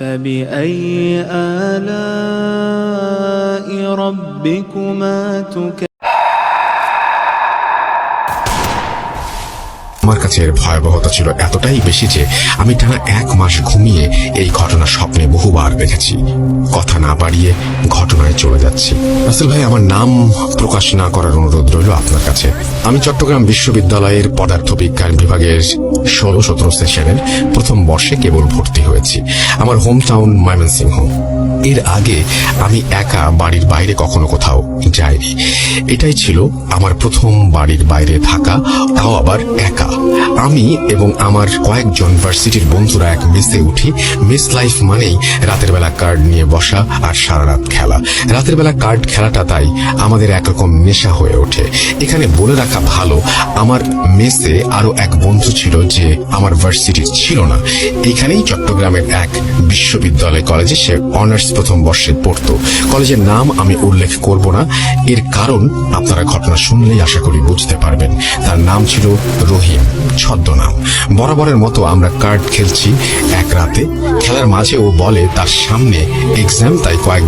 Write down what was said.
فبأي آلاء ربكما تكذبان আমার কাছে এর ভয়াবহতা ছিল এতটাই বেশি যে আমি টানা এক মাস ঘুমিয়ে এই ঘটনা স্বপ্নে বহুবার দেখেছি কথা না বাড়িয়ে ঘটনায় চলে যাচ্ছি। আসল ভাই, আমার নাম প্রকাশ না করার অনুরোধ রইল আপনার কাছে। আমি চট্টগ্রাম বিশ্ববিদ্যালয়ের পদার্থবিজ্ঞান বিভাগের ষোলো সতেরো সেশনের প্রথম বর্ষে কেবল ভর্তি হয়েছি। আমার হোম টাউন ময়মনসিংহ। এর আগে আমি একা বাড়ির বাইরে কখনো কোথাও যাইনি। এটাই ছিল আমার প্রথম বাড়ির বাইরে থাকা, তাও আবার একা। আমি এবং আমার কয়েকজন ভার্সিটির বন্ধুরা এক মেসে উঠি। মেস লাইফ মানেই রাতের বেলা কার্ড নিয়ে বসা আর সারা রাত খেলা। রাতের বেলা কার্ড খেলাটা তাই আমাদের একরকম নেশা হয়ে ওঠে। এখানে বলে রাখা ভালো, আমার মেসে আরও এক বন্ধু ছিল যে আমার ভার্সিটির ছিল না। এখানেই চট্টগ্রামের এক বিশ্ববিদ্যালয় কলেজে সে অনার্স প্রথম বর্ষে পড়তো। কলেজের নাম আমি উল্লেখ করব না। এর কারণ আপনারা ঘটনা শুনলেই আশা করি বুঝতে পারবেন। তার নাম ছিল রহিম, ছদ্মনাম। বরাবরের মতো আমরা কার্ড খেলছি এক রাতে। খেলার মাঝে ও বলে, তার সামনে এক্সাম তাই কয়েক